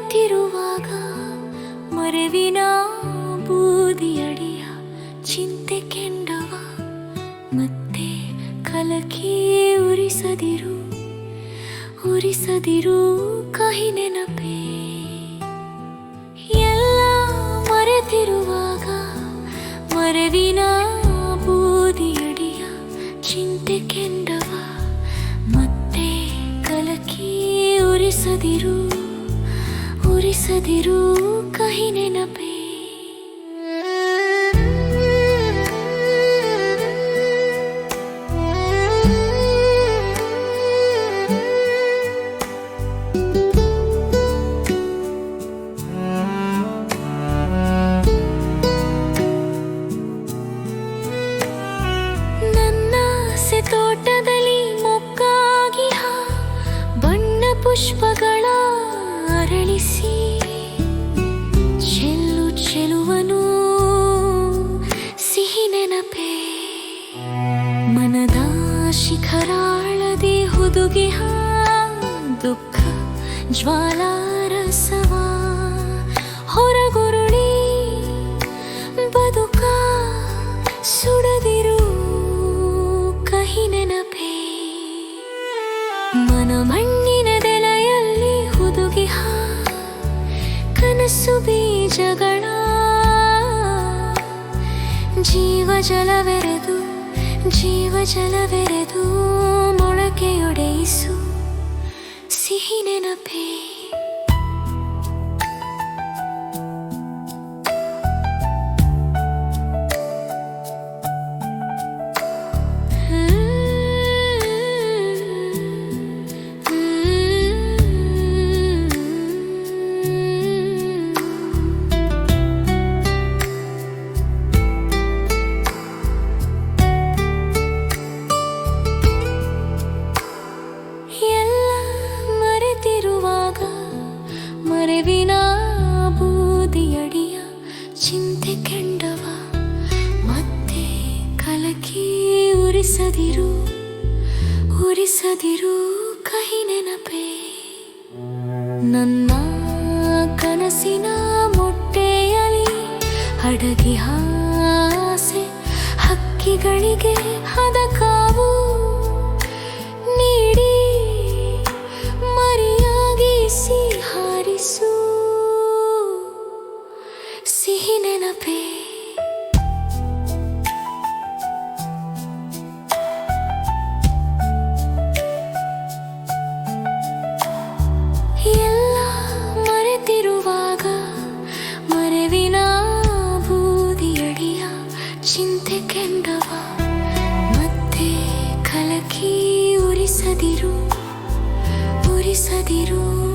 ಮರೆತಿರುವಾಗ ಮರವಿನ ಬೂದಿಯಡಿಯ ಚಿಂತೆ ಕೆಂಡವ ಮತ್ತೆ ಕಲಕಿ ಉರಿಸದಿರು ಉರಿಸದಿರು ಕಹಿ ನೆನಪೇ. ಎಲ್ಲ ಮರೆತಿರುವಾಗ ಮರವಿನ ಬೂದಿಯಡಿಯ ಚಿಂತೆ ಕೆಂಡವ ಮತ್ತೆ ಕಲಕಿ ಉರಿಸದಿರು. ಉರಿಸದಿರು ಕಹಿ ನೆನಪೇ ನನ್ನ ಶಿಖರಾಳದಿ ಹುದುಗಿ ದುಃಖ, ಜ್ವಾಲಾರಸವ. ಹೊರಗುರುಳಿ, ಬದುಕ ಸುಡದಿರು, ಕಹಿ ನೆನಪೇ. ಮನ ಮಣ್ಣಿನ ದೆಲೆಯಲ್ಲಿ ಹುದುಗಿ ಕನಸು ಬೀಜಗಳ. ಜೀವ ಜಲವೆರೆದು ಜಲವೆರೆದು ಮೊಳಕೆಯೊಡೆಯಿಸು. ಸಿಹಿ ನೆನಪೇ. ಉರಿಸದಿರು ಉರಿಸದಿರು ಕಹಿ ನೆನಪೇ. ನನ್ನ ಕನಸಿನ ಮೊಟ್ಟೆಯಲಿ ಅಡಗಿ ಹಾಸೆ, ಹಕ್ಕಿಗಳಿಗೆ ಹದ ಕಾವು ನೀಡಿ, ಮರಿಯಾಗಿಸಿ ಹಾರಿಸು ಸಿಹಿ ನೆನಪೇ. ಚಿಂತೆ ಕೆಂಡವ ಮತ್ತೆ ಕಲಕಿ ಉರಿಸದಿರು ಉರಿಸದಿರು.